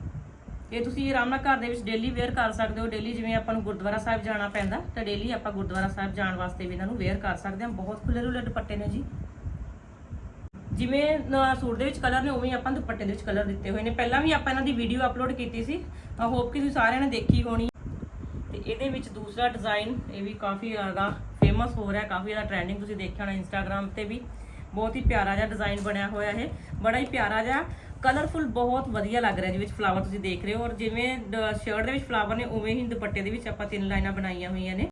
ਇਹ ਤੁਸੀਂ ਆਰਾਮ ਨਾਲ ਘਰ ਦੇ ਵਿੱਚ ਡੇਲੀ ਵੇਅਰ ਕਰ ਸਕਦੇ ਹੋ। ਡੇਲੀ ਜਿਵੇਂ ਆਪਾਂ ਨੂੰ ਗੁਰਦੁਆਰਾ ਸਾਹਿਬ ਜਾਣਾ ਪੈਂਦਾ, ਤਾਂ ਡੇਲੀ ਆਪਾਂ ਗੁਰਦੁਆਰਾ ਸਾਹਿਬ ਜਾਣ ਵਾਸਤੇ ਵੀ ਇਹਨਾਂ ਨੂੰ ਵੇਅਰ ਕਰ ਸਕਦੇ ਹਾਂ। ਬਹੁਤ ਖੁੱਲੇ ਖੁੱਲੇ ਦੁਪੱਟੇ ਨੇ ਜੀ। ਜਿਵੇਂ ਸੂਟ ਦੇ ਵਿੱਚ ਕਲਰ ਨੇ, ਉਵੇਂ ਆਪਾਂ ਦੁਪੱਟੇ ਦੇ ਵਿੱਚ ਕਲਰ ਦਿੱਤੇ ਹੋਏ ਨੇ। ਪਹਿਲਾਂ ਵੀ ਆਪਾਂ ਇਹਨਾਂ ਦੀ ਵੀਡੀਓ ਅਪਲੋਡ ਕੀਤੀ ਸੀ। ਹੋਪ ਕਿ ਤੁਸੀਂ ਸਾਰਿਆਂ ਨੇ ਦੇਖੀ ਹੋਣੀ ਤੇ ਇਹਦੇ ਵਿੱਚ ਦੂਸਰਾ ਡਿਜ਼ਾਈਨ ਇਹ ਵੀ ਕਾਫੀ ਜ਼ਿਆਦਾ ਫੇਮਸ ਹੋ ਰਿਹਾ, ਕਾਫੀ ਜ਼ਿਆਦਾ ਟ੍ਰੈਂਡਿੰਗ ਤੁਸੀਂ ਦੇਖਿਆ ਹੋਣਾ ਇੰਸਟਾਗ੍ਰam ਤੇ ਵੀ। ਬਹੁਤ ਹੀ ਪਿਆਰਾ ਜਿਹਾ ਡਿਜ਼ਾਈਨ ਬਣਿਆ ਹੋਇਆ ਇਹ। ਬੜਾ ਹੀ ਪਿਆਰਾ ਜਿਹਾ ਕਲਰਫੁਲ ਬਹੁਤ ਵਧੀਆ ਲੱਗ ਰਿਹਾ ਜੀ ਵਿੱਚ ਫਲਾਵਰ ਤੁਸੀਂ ਦੇਖ ਰਹੇ ਹੋ। ਔਰ ਜਿਵੇਂ ਸ਼ਰਟ ਦੇ ਵਿੱਚ ਫਲਾਵਰ ਨੇ, ਉਵੇਂ ਹੀ ਦੁਪੱਟੇ ਦੇ ਵਿੱਚ ਆਪਾਂ ਤਿੰਨ ਲਾਈਨਾਂ ਬਣਾਈਆਂ ਹੋਈਆਂ ਨੇ।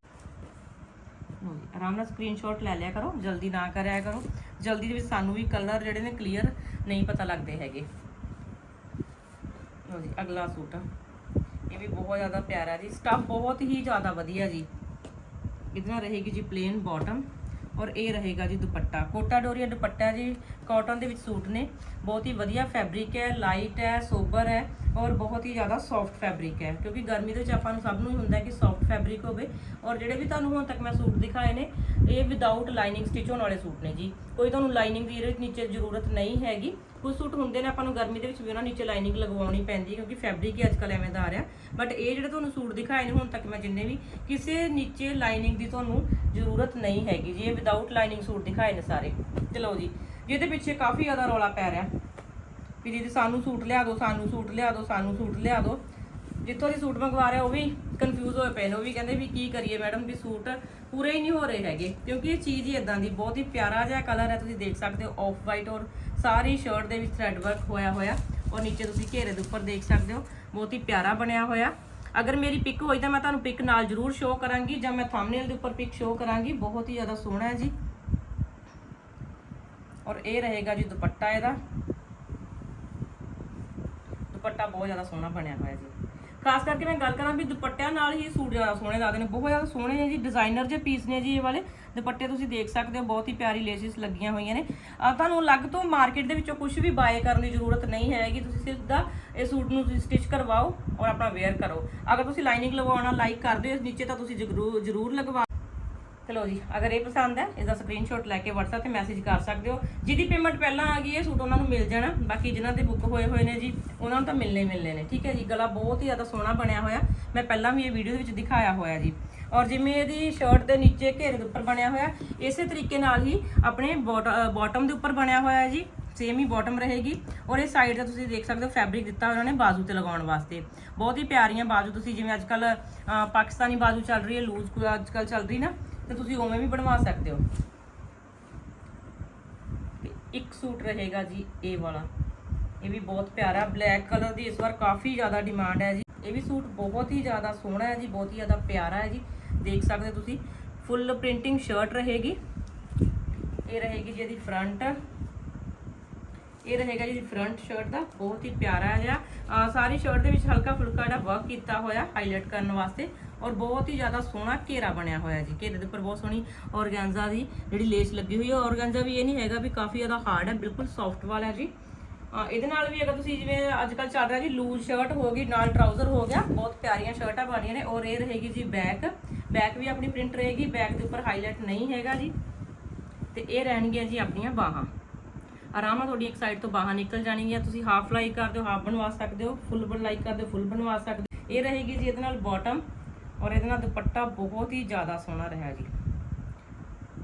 ਆਰਾਮ ਨਾਲ ਸਕਰੀਨਸ਼ਾਟ ਲੈ ਲਿਆ ਕਰੋ, ਜਲਦੀ ਨਾ ਕਰਿਆ ਕਰੋ। ਜਲਦੀ ਦੇ ਵਿੱਚ ਸਾਨੂੰ ਵੀ ਕਲਰ ਜਿਹੜੇ ਨੇ ਕਲੀਅਰ ਨਹੀਂ ਪਤਾ ਲੱਗਦੇ ਹੈਗੇ। ਲਓ ਜੀ, ਅਗਲਾ ਸੂਟ। ਇਹ ਵੀ ਬਹੁਤ ਜ਼ਿਆਦਾ ਪਿਆਰਾ ਜੀ। ਸਟੱਫ ਬਹੁਤ ਹੀ ਜ਼ਿਆਦਾ ਵਧੀਆ ਜੀ। ਇਹਦੇ ਨਾਲ ਰਹੇਗੀ ਜੀ ਪਲੇਨ ਬਾਟਮ ਔਰ ਇਹ ਰਹੇਗਾ ਜੀ ਦੁਪੱਟਾ। ਕੋਟਾ ਡੋਰੀਆ ਦੁਪੱਟਾ ਜੀ ਕਾਟਨ ਦੇ ਵਿੱਚ ਸੂਟ ਨੇ। ਬਹੁਤ ਹੀ ਵਧੀਆ ਫੈਬਰਿਕ ਹੈ ਲਾਈਟ ਹੈ ਸੋਬਰ ਹੈ ਔਰ ਬਹੁਤ ਹੀ ਜ਼ਿਆਦਾ ਸੌਫਟ ਫੈਬਰਿਕ ਹੈ। ਕਿਉਂਕਿ ਗਰਮੀ ਦੇ ਵਿੱਚ ਆਪਾਂ ਨੂੰ ਸਭ ਨੂੰ ਹੀ ਹੁੰਦਾ ਕਿ ਸੌਫਟ ਫੈਬਰਿਕ ਹੋਵੇ। ਔਰ ਜਿਹੜੇ ਵੀ ਤੁਹਾਨੂੰ ਹੁਣ ਤੱਕ ਮੈਂ ਸੂਟ ਦਿਖਾਏ ਨੇ, ਇਹ ਵਿਦਆਊਟ ਲਾਈਨਿੰਗ ਸਟਿਚ ਹੋਣ ਵਾਲੇ ਸੂਟ ਨੇ ਜੀ। ਕੋਈ ਤੁਹਾਨੂੰ ਲਾਈਨਿੰਗ ਦੀ ਇਹਦੇ ਨੀਚੇ ਜ਼ਰੂਰਤ ਨਹੀਂ ਹੈਗੀ। ਕੁਝ ਸੂਟ ਹੁੰਦੇ ਨੇ, ਆਪਾਂ ਨੂੰ ਗਰਮੀ ਦੇ ਵਿੱਚ ਵੀ ਉਹਨਾਂ ਨੀਚੇ ਲਾਈਨਿੰਗ ਲਗਵਾਉਣੀ ਪੈਂਦੀ ਹੈ, ਕਿਉਂਕਿ ਫੈਬਰਿਕ ਹੀ ਅੱਜਕੱਲ ਐਵੇਂ ਦਾ ਆ ਰਿਹਾ। ਬਟ ਇਹ ਜਿਹੜੇ ਤੁਹਾਨੂੰ ਸੂਟ ਦਿਖਾਏ ਨੇ ਹੁਣ ਤੱਕ ਮੈਂ ਜਿੰਨੇ ਵੀ, ਕਿਸੇ ਨੀਚੇ ਲਾਈਨਿੰਗ ਦੀ ਤੁਹਾਨੂੰ ਜ਼ਰੂਰਤ ਨਹੀਂ ਹੈਗੀ ਜੀ। ਇਹ ਵਿਦਆਊਟ ਲਾਈਨਿੰਗ ਸੂਟ ਦਿਖਾਏ ਨੇ ਸਾਰੇ। ਚਲੋ ਜੀ, ਜਿਹਦੇ ਪਿੱਛੇ ਕਾਫੀ ਜ਼ਿਆਦਾ ਰੌਲਾ ਪੈ ਰਿਹਾ। ਵੀ ਦੀਦੀ ਸਾਨੂੰ ਸੂਟ ਲਿਆ ਦਿਓ, ਸਾਨੂੰ ਸੂਟ ਲਿਆ ਦਿਓ, ਸਾਨੂੰ ਸੂਟ ਲਿਆ ਦਿਓ। ਜਿੱਥੋਂ ਦੀ ਸੂਟ ਮੰਗਵਾ ਰਿਹਾ ਉਹ ਵੀ ਕਨਫਿਊਜ਼ ਹੋਏ ਪਏ ਨੇ, ਉਹ ਵੀ ਕਹਿੰਦੇ ਵੀ ਕੀ ਕਰੀਏ ਮੈਡਮ ਵੀ ਸੂਟ ਪੂਰੇ ਹੀ ਨਹੀਂ ਹੋ ਰਹੇ ਹੈਗੇ, ਕਿਉਂਕਿ ਇਹ ਚੀਜ਼ ਹੀ ਇਦਾਂ ਦੀ, ਬਹੁਤ ਹੀ ਪਿਆਰਾ ਜਿਹਾ ਕਲਰ ਹੈ, ਤੁਸੀਂ ਦੇਖ ਸਕਦੇ ਹੋ ਆਫ ਵਾਈਟ ਔਰ ਸਾਰੀ ਸ਼ਰਟ ਦੇ ਵਿੱਚ ਥ੍ਰੈਡ ਵਰਕ ਹੋਇਆ ਹੋਇਆ, ਔਰ ਨੀਚੇ ਤੁਸੀਂ ਘੇਰੇ ਦੇ ਉੱਪਰ ਦੇਖ ਸਕਦੇ ਹੋ, ਬਹੁਤ ਹੀ ਪਿਆਰਾ ਬਣਿਆ ਹੋਇਆ। ਅਗਰ ਮੇਰੀ ਪਿਕ ਹੋਈ ਤਾਂ ਮੈਂ ਤੁਹਾਨੂੰ ਪਿਕ ਨਾਲ ਜ਼ਰੂਰ ਸ਼ੋਅ ਕਰਾਂਗੀ, ਜਾਂ ਮੈਂ ਥੰਬਨੇਲ ਦੇ ਉੱਪਰ ਪਿਕ ਸ਼ੋਅ ਕਰਾਂਗੀ, ਬਹੁਤ ਹੀ ਜ਼ਿਆਦਾ ਸੋਹਣਾ ਹੈ ਜੀ। ਔਰ ਇਹ ਰਹੇਗਾ ਜੀ ਦੁਪੱਟਾ ਇਹਦਾ। ਦੁਪੱਟਾ ਬਹੁਤ ਜ਼ਿਆਦਾ ਸੋਹਣਾ ਬਣਿਆ ਹੋਇਆ ਜੀ। ਖਾਸ ਕਰਕੇ ਮੈਂ ਗੱਲ ਕਰਾਂ ਵੀ ਦੁਪੱਟਿਆਂ ਨਾਲ ਹੀ ਸੂਟ ਜ਼ਿਆਦਾ ਸੋਹਣੇ ਲੱਗਦੇ ਨੇ, ਬਹੁਤ ਜ਼ਿਆਦਾ ਸੋਹਣੇ ਨੇ ਜੀ ਡਿਜ਼ਾਈਨਰ ਜੇ ਪੀਸ ਨੇ ਜੀ ਇਹ ਵਾਲੇ, ਦੁਪੱਟੇ ਤੁਸੀਂ ਦੇਖ ਸਕਦੇ ਹੋ, ਬਹੁਤ ਹੀ ਪਿਆਰੀ ਲੇਸਿਸ ਲੱਗੀਆਂ ਹੋਈਆਂ ਨੇ। ਤੁਹਾਨੂੰ ਅਲੱਗ ਤੋਂ ਮਾਰਕੀਟ ਦੇ ਵਿੱਚੋਂ ਕੁਝ ਵੀ ਬਾਏ ਕਰਨ ਦੀ ਜ਼ਰੂਰਤ ਨਹੀਂ ਹੈਗੀ, ਤੁਸੀਂ ਸਿੱਧਾ ਇਹ ਸੂਟ ਨੂੰ ਤੁਸੀਂ ਸਟਿਚ ਕਰਵਾਓ ਔਰ ਆਪਣਾ ਵੇਅਰ ਕਰੋ। ਅਗਰ ਤੁਸੀਂ ਲਾਈਨਿੰਗ ਲਗਵਾਉਣਾ ਲਾਈਕ ਕਰਦੇ ਹੋ ਇਸ ਨੀਚੇ ਤਾਂ ਤੁਸੀਂ ਜ਼ਰੂਰ ਜ਼ਰੂਰ ਲਗਵਾ ਚਲੋ ਜੀ, ਅਗਰ ਇਹ ਪਸੰਦ ਹੈ ਇਹਦਾ ਸਕਰੀਨਸ਼ਾਟ ਲੈ ਕੇ WhatsApp ਤੇ ਮੈਸੇਜ ਕਰ ਸਕਦੇ ਹੋ। ਜਿਹਦੀ ਪੇਮੈਂਟ ਪਹਿਲਾਂ ਆ ਗਈ ਹੈ ਸੂਟ ਉਹਨਾਂ ਨੂੰ ਮਿਲ ਜਾਣਾ। ਬਾਕੀ ਜਿਨ੍ਹਾਂ ਦੇ ਬੁੱਕ ਹੋਏ ਹੋਏ ਨੇ ਜੀ, ਉਹਨਾਂ ਨੂੰ ਤਾਂ ਮਿਲਨੇ ਹੀ ਮਿਲਨੇ ਨੇ, ਠੀਕ ਹੈ ਜੀ? ਗਲਾ ਬਹੁਤ ਹੀ ਜ਼ਿਆਦਾ ਸੋਹਣਾ ਬਣਿਆ ਹੋਇਆ। ਮੈਂ ਪਹਿਲਾਂ ਵੀ ਇਹ ਵੀਡੀਓ ਦੇ ਵਿੱਚ ਦਿਖਾਇਆ ਹੋਇਆ ਜੀ। ਔਰ ਜਿਵੇਂ ਇਹਦੀ ਸ਼ਰਟ ਦੇ ਨੀਚੇ ਘੇਰੇ ਦੇ ਉੱਪਰ ਬਣਿਆ ਹੋਇਆ, ਇਸੇ ਤਰੀਕੇ ਨਾਲ ਹੀ ਆਪਣੇ ਬਾਟਮ ਦੇ ਉੱਪਰ ਬਣਿਆ ਹੋਇਆ ਹੈ ਜੀ। ਸੇਮ ਹੀ ਬਾਟਮ ਰਹੇਗੀ। ਔਰ ਇਹ ਸਾਈਡ ਦਾ ਤੁਸੀਂ ਦੇਖ ਸਕਦੇ ਹੋ ਫੈਬਰਿਕ ਦਿੱਤਾ ਉਹਨਾਂ ਨੇ ਬਾਜ਼ੂ ਤੇ ਲਗਾਉਣ ਵਾਸਤੇ। ਬਹੁਤ ਹੀ ਪਿਆਰੀਆਂ ਬਾਜ਼ੂ ਤੁਸੀਂ ਜਿਵੇਂ ਅੱਜ ਕੱਲ ਪਾਕਿਸਤਾਨੀ ਬਾਜ਼ੂ ਚੱਲ ਰਹੀ ਹੈ, ਲੂਜ਼ ਅੱਜ ਕੱਲ ਚੱਲ ਰਹੀ ਨਾ। ਤੇ ਤੁਸੀਂ ਉਵੇਂ ਵੀ ਬਣਵਾ ਸਕਦੇ ਹੋ। ਤੇ ਇੱਕ ਸੂਟ ਰਹੇਗਾ ਜੀ ਇਹ ਵਾਲਾ। ਇਹ ਵੀ ਬਹੁਤ ਪਿਆਰਾ, ਬਲੈਕ ਕਲਰ ਦੀ ਇਸ ਵਾਰ ਕਾਫੀ ਜ਼ਿਆਦਾ ਡਿਮਾਂਡ ਹੈ ਜੀ। ਇਹ ਵੀ ਸੂਟ ਬਹੁਤ ਹੀ ਜ਼ਿਆਦਾ ਸੋਹਣਾ ਹੈ ਜੀ, ਬਹੁਤ ਹੀ ਜ਼ਿਆਦਾ ਪਿਆਰਾ ਹੈ ਜੀ। ਦੇਖ ਸਕਦੇ ਹੋ ਤੁਸੀਂ, ਫੁੱਲ ਪ੍ਰਿੰਟਿੰਗ ਸ਼ਰਟ ਰਹੇਗੀ। ਇਹ ਰਹੇਗੀ ਜੀ ਇਹਦੀ ਫਰੰਟ। ਇਹ ਰਹੇਗਾ ਜੀ ਫਰੰਟ ਸ਼ਰਟ ਦਾ, ਬਹੁਤ ਹੀ ਪਿਆਰਾ ਜਿਹਾ। ਸਾਰੀ ਸ਼ਰਟ ਦੇ ਵਿੱਚ ਹਲਕਾ ਫੁਲਕਾ ਜਿਹੜਾ ਵਰਕ ਕੀਤਾ ਹੋਇਆ ਹਾਈਲਾਈਟ ਕਰਨ ਵਾਸਤੇ। ਔਰ ਬਹੁਤ ਹੀ ਜ਼ਿਆਦਾ ਸੋਹਣਾ ਘੇਰਾ ਬਣਿਆ ਹੋਇਆ ਜੀ। ਘੇਰੇ ਦੇ ਉੱਪਰ ਬਹੁਤ ਸੋਹਣੀ ਔਰਗੈਂਜ਼ਾ ਦੀ ਜਿਹੜੀ ਲੇਸ ਲੱਗੀ ਹੋਈ ਹੈ। ਔਰਗੈਂਜ਼ਾ ਵੀ ਇਹ ਨਹੀਂ ਹੈਗਾ ਵੀ ਕਾਫੀ ਜ਼ਿਆਦਾ ਹਾਰਡ ਹੈ, ਬਿਲਕੁਲ ਸੌਫਟ ਵਾਲਾ ਜੀ। ਇਹਦੇ ਨਾਲ ਵੀ ਅਗਰ ਤੁਸੀਂ ਜਿਵੇਂ ਅੱਜ ਕੱਲ ਚੱਲ ਰਿਹਾ ਜੀ ਲੂਜ਼ ਸ਼ਰਟ ਹੋ ਗਈ, ਨਾਲ ਟਰਾਊਜ਼ਰ ਹੋ ਗਿਆ, ਬਹੁਤ ਪਿਆਰੀਆਂ ਸ਼ਰਟਾਂ ਬਣੀਆਂ ਨੇ ਔਰ ਇਹ ਰਹੇਗੀ ਜੀ ਬੈਕ ਬੈਕ ਵੀ ਆਪਣੀ ਪ੍ਰਿੰਟ ਰਹੇਗੀ ਬੈਕ ਦੇ ਉੱਪਰ ਹਾਈਲਾਈਟ ਨਹੀਂ ਹੈਗਾ ਜੀ। ਤੇ ਇਹ ਰਹਿਣਗੀਆਂ ਜੀ ਆਪਣੀਆਂ ਬਾਹਾਂ। ਆਰਾਮ ਨਾਲ ਤੁਹਾਡੀ ਇੱਕ ਸਾਈਡ ਤੋਂ ਬਾਹਾਂ ਨਿਕਲ ਜਾਣਗੀਆਂ। ਤੁਸੀਂ ਹਾਫ ਲਾਈ ਕਰਦੇ ਹੋ ਹਾਫ ਬਣਵਾ ਸਕਦੇ ਹੋ ਫੁੱਲ ਬਣਾਈ ਕਰਦੇ ਹੋ ਫੁੱਲ ਬਣਵਾ ਸਕਦੇ ਹੋ। ਇਹ ਰਹੇਗੀ ਜੀ ਇਹਦੇ ਨਾਲ ਬਾਟਮ ਔਰ ਇਹਦੇ ਨਾਲ ਦੁਪੱਟਾ ਬਹੁਤ ਹੀ ਜ਼ਿਆਦਾ ਸੋਹਣਾ ਰਿਹਾ ਜੀ।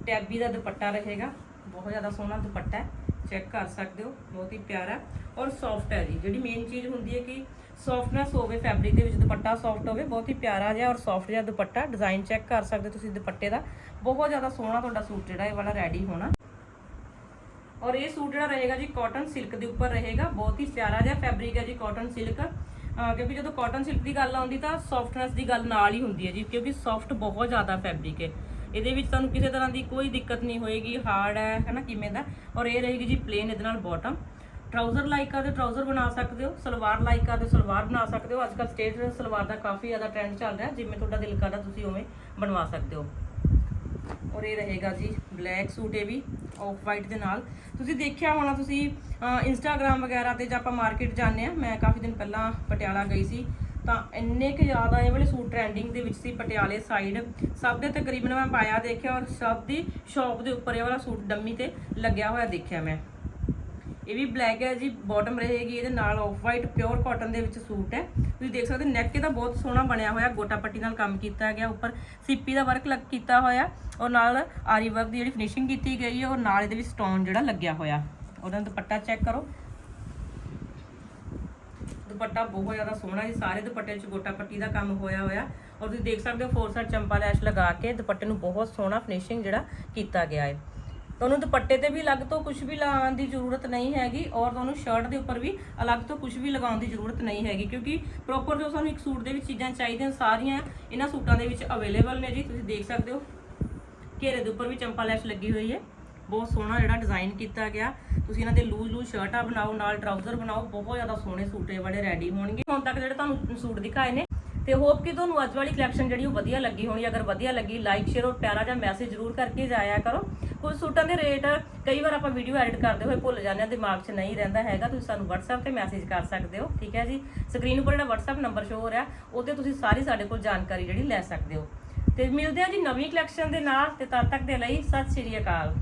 ਟੈਬੀ ਦਾ ਦੁਪੱਟਾ ਰਹੇਗਾ, ਬਹੁਤ ਜ਼ਿਆਦਾ ਸੋਹਣਾ ਦੁਪੱਟਾ ਹੈ। ਚੈੱਕ ਕਰ ਸਕਦੇ ਹੋ, ਬਹੁਤ ਹੀ ਪਿਆਰਾ ਔਰ ਸੌਫਟ ਹੈ ਜੀ, ਜਿਹੜੀ ਮੇਨ ਚੀਜ਼ ਹੁੰਦੀ ਹੈ ਕਿ ਸੌਫਟਨੈਸ ਹੋਵੇ ਫੈਬਰਿਕ ਦੇ ਵਿੱਚ, ਦੁਪੱਟਾ ਸੌਫਟ ਹੋਵੇ, ਬਹੁਤ ਹੀ ਪਿਆਰਾ ਜਿਹਾ ਔਰ ਸੌਫਟ ਜਿਹਾ ਦੁਪੱਟਾ। ਡਿਜ਼ਾਈਨ ਚੈੱਕ ਕਰ ਸਕਦੇ ਹੋ ਤੁਸੀਂ ਦੁਪੱਟੇ ਦਾ। ਬਹੁਤ ਜ਼ਿਆਦਾ ਸੋਹਣਾ ਤੁਹਾਡਾ ਸੂਟ ਜਿਹੜਾ ਇਹ ਵਾਲਾ ਰੈਡੀ ਹੋਣਾ। ਔਰ ਇਹ ਸੂਟ ਜਿਹੜਾ ਰਹੇਗਾ ਜੀ ਕਾਟਨ ਸਿਲਕ ਦੇ ਉੱਪਰ ਰਹੇਗਾ। ਬਹੁਤ ਹੀ ਪਿਆਰਾ ਜਿਹਾ ਫੈਬਰਿਕ ਹੈ ਜੀ ਕਾਟਨ ਸਿਲਕ ਕਿਉਂਕਿ ਜਦੋਂ ਕਾਟਨ ਸਿਲਕ ਦੀ ਗੱਲ ਆਉਂਦੀ ਤਾਂ ਸੌਫਟਨੈਸ ਦੀ ਗੱਲ ਨਾਲ ਹੀ ਹੁੰਦੀ ਹੈ ਜੀ, ਕਿਉਂਕਿ ਸੌਫਟ ਬਹੁਤ ਜ਼ਿਆਦਾ ਫੈਬਰਿਕ ਹੈ। ਇਹਦੇ ਵਿੱਚ ਤੁਹਾਨੂੰ ਕਿਸੇ ਤਰ੍ਹਾਂ ਦੀ ਕੋਈ ਦਿੱਕਤ ਨਹੀਂ ਹੋਏਗੀ ਹਾਰਡ ਹੈ ਹਨਾ ਕਿਵੇਂ ਦਾ ਔਰ ਇਹ ਰਹੇਗੀ ਜੀ ਪਲੇਨ ਇਹਦੇ ਨਾਲ ਬਾਟਮ ਟਰਾਊਜ਼ਰ ਲਾਈਕ ਕਰਦੇ ਟਰਾਊਜ਼ਰ ਬਣਾ ਸਕਦੇ ਹੋ, ਸਲਵਾਰ ਲਾਈਕ ਕਰਦੇ, ਸਲਵਾਰ ਬਣਾ ਸਕਦੇ ਹੋ। ਅੱਜ ਕੱਲ੍ਹ ਸਟੇਟ ਸਲਵਾਰ ਦਾ ਕਾਫੀ ਜ਼ਿਆਦਾ ਟ੍ਰੈਂਡ ਚੱਲ ਰਿਹਾ ਜਿਵੇਂ ਤੁਹਾਡਾ ਦਿਲ ਕਰਦਾ ਤੁਸੀਂ ਉਵੇਂ ਬਣਵਾ ਸਕਦੇ ਹੋ। ਔਰ ਇਹ ਰਹੇਗਾ ਜੀ ਬਲੈਕ ਸੂਟ ਇਹ ਵੀ ਆਫ ਵਾਈਟ ਦੇ ਨਾਲ। ਤੁਸੀਂ ਦੇਖਿਆ ਹੋਣਾ, ਤੁਸੀਂ ਇੰਸਟਾਗ੍ਰam ਵਗੈਰਾ ਤੇ ਜਾਂ ਆਪਾਂ ਮਾਰਕੀਟ ਜਾਂਦੇ ਆ ਮੈਂ ਕਾਫੀ ਦਿਨ ਪਹਿਲਾਂ ਪਟਿਆਲਾ ਗਈ ਸੀ, ਤਾਂ ਇੰਨੇ ਕੁ ਜ਼ਿਆਦਾ ਇਹ ਵਾਲੇ ਸੂਟ ਟ੍ਰੈਂਡਿੰਗ ਦੇ ਵਿੱਚ ਸੀ ਪਟਿਆਲੇ ਸਾਈਡ ਸਭ ਦੇ ਤਕਰੀਬਨ ਮੈਂ ਪਾਇਆ ਦੇਖਿਆ ਔਰ ਸਭ ਦੀ ਸ਼ਾਪ ਦੇ ਉੱਪਰ ਇਹ ਵਾਲਾ ਸੂਟ ਡੰਮੀ ਤੇ ਲੱਗਿਆ ਹੋਇਆ ਦੇਖਿਆ ਮੈਂ। ਇਹ ਵੀ ਬਲੈਕ ਹੈ ਜੀ ਬਾਟਮ ਰਹੇਗੀ, ਇਹਦੇ ਨਾਲ ਆਫ ਵਾਈਟ ਪਿਓਰ ਕਾਟਨ ਦੇ ਵਿੱਚ ਸੂਟ ਹੈ। ਤੁਸੀਂ ਦੇਖ ਸਕਦੇ ਨੈਕ ਇਹਦਾ ਬਹੁਤ ਸੋਹਣਾ ਬਣਿਆ ਹੋਇਆ, ਗੋਟਾ ਪੱਟੀ ਨਾਲ ਕੰਮ ਕੀਤਾ ਗਿਆ, ਉੱਪਰ ਸਿੱਪੀ ਦਾ ਵਰਕ ਲੱਗ ਕੀਤਾ ਹੋਇਆ, ਔਰ ਨਾਲ ਆਰੀ ਵਰਕ ਦੀ ਜਿਹੜੀ ਫਿਨਿਸ਼ਿੰਗ ਕੀਤੀ ਗਈ ਹੈ, ਔਰ ਨਾਲ ਇਹਦੇ ਵਿੱਚ ਸਟੋਨ ਜਿਹੜਾ ਲੱਗਿਆ ਹੋਇਆ। ਉਹਦਾ ਦੁਪੱਟਾ ਚੈੱਕ ਕਰੋ। ਦੁਪੱਟਾ ਬਹੁਤ ਜ਼ਿਆਦਾ ਸੋਹਣਾ ਜੀ, ਸਾਰੇ ਦੁਪੱਟੇ 'ਚ ਗੋਟਾ ਪੱਟੀ ਦਾ ਕੰਮ ਹੋਇਆ ਹੋਇਆ। ਔਰ ਤੁਸੀਂ ਦੇਖ ਸਕਦੇ ਹੋ ਫੋਰ ਸਾਈਡ ਚੰਪਾ ਲੈਸ਼ ਲਗਾ ਕੇ ਦੁਪੱਟੇ ਨੂੰ ਬਹੁਤ ਸੋਹਣਾ ਫਿਨਿਸ਼ਿੰਗ ਜਿਹੜਾ ਕੀਤਾ ਗਿਆ ਹੈ। ਤੁਹਾਨੂੰ ਦੁਪੱਟੇ ਤੇ ਵੀ ਅਲੱਗ ਤੋਂ ਕੁਝ ਵੀ ਲਗਾਉਣ ਦੀ ਜ਼ਰੂਰਤ ਨਹੀਂ ਹੈਗੀ ਔਰ ਤੁਹਾਨੂੰ ਸ਼ਰਟ ਦੇ ਉੱਪਰ ਵੀ ਅਲੱਗ ਤੋਂ ਕੁਝ ਵੀ ਲਗਾਉਣ ਦੀ ਜ਼ਰੂਰਤ ਨਹੀਂ ਹੈਗੀ ਕਿਉਂਕਿ ਪ੍ਰੋਪਰ ਜੋ ਸਾਨੂੰ ਇੱਕ ਸੂਟ ਦੇ ਵਿੱਚ ਚੀਜ਼ਾਂ ਚਾਹੀਦੀਆਂ ਸਾਰੀਆਂ ਇਹਨਾਂ ਸੂਟਾਂ ਦੇ ਵਿੱਚ ਅਵੇਲੇਬਲ ਨੇ ਜੀ, ਤੁਸੀਂ ਦੇਖ ਸਕਦੇ ਹੋ। ਘੇਰੇ ਦੇ ਉੱਪਰ ਵੀ ਚੰਪਾ ਲੈਸ਼ ਲੱਗੀ ਹੋਈ ਹੈ। ਬਹੁਤ ਸੋਹਣਾ ਜਿਹੜਾ ਡਿਜ਼ਾਈਨ ਕੀਤਾ ਗਿਆ। ਤੁਸੀਂ ਇਹਨਾਂ ਦੇ ਲੂਜ਼ ਲੂਜ਼ ਸ਼ਰਟਾਂ ਬਣਾਓ, ਨਾਲ ਟਰਾਊਜ਼ਰ ਬਣਾਓ, ਬਹੁਤ ਜ਼ਿਆਦਾ ਸੋਹਣੇ ਸੂਟ ਇਹ ਵਾਲੇ ਰੈਡੀ ਹੋਣਗੇ। ਹੁਣ ਤੱਕ ਜਿਹੜੇ ਤੁਹਾਨੂੰ ਸੂਟ ਦਿਖਾਏ ਨੇ, ਤੇ ਹੋਪ ਕਿ ਤੁਹਾਨੂੰ ਅੱਜ ਵਾਲੀ ਕਲੈਕਸ਼ਨ ਜਿਹੜੀ ਉਹ ਵਧੀਆ ਲੱਗੀ ਹੋਣੀ। ਅਗਰ ਵਧੀਆ ਲੱਗੀ ਲਾਈਕ ਸ਼ੇਅਰ ਔਰ ਪਿਆਰਾ ਜਿਹਾ ਮੈਸੇਜ ਜ਼ਰੂਰ ਕਰਕੇ ਜਾਇਆ ਕਰੋ। ਕੁਝ ਸੂਟਾਂ ਦੇ ਰੇਟ ਕਈ ਵਾਰ ਆਪਾਂ ਵੀਡੀਓ ਐਡਿਟ ਕਰਦੇ ਹੋਏ ਭੁੱਲ ਜਾਂਦੇ ਹਾਂ, ਦਿਮਾਗ 'ਚ ਨਹੀਂ ਰਹਿੰਦਾ ਹੈਗਾ। ਤੁਸੀਂ ਸਾਨੂੰ WhatsApp ਤੇ ਮੈਸੇਜ ਕਰ ਸਕਦੇ ਹੋ, ਠੀਕ ਹੈ ਜੀ? ਸਕਰੀਨ ਉੱਪਰ ਜਿਹੜਾ WhatsApp ਨੰਬਰ ਸ਼ੋ ਹੋ ਰਿਹਾ ਉਹ ਤੇ ਤੁਸੀਂ ਸਾਰੀ ਸਾਡੇ ਕੋਲ ਜਾਣਕਾਰੀ ਜਿਹੜੀ ਲੈ ਸਕਦੇ ਹੋ। ਤੇ ਮਿਲਦੇ ਹਾਂ ਜੀ ਨਵੀਂ ਕਲੈਕਸ਼ਨ ਦੇ ਨਾਲ, ਤੇ ਤਦ ਤੱਕ ਦੇ ਲਈ ਸਤਿ ਸ਼੍ਰੀ ਅਕਾਲ।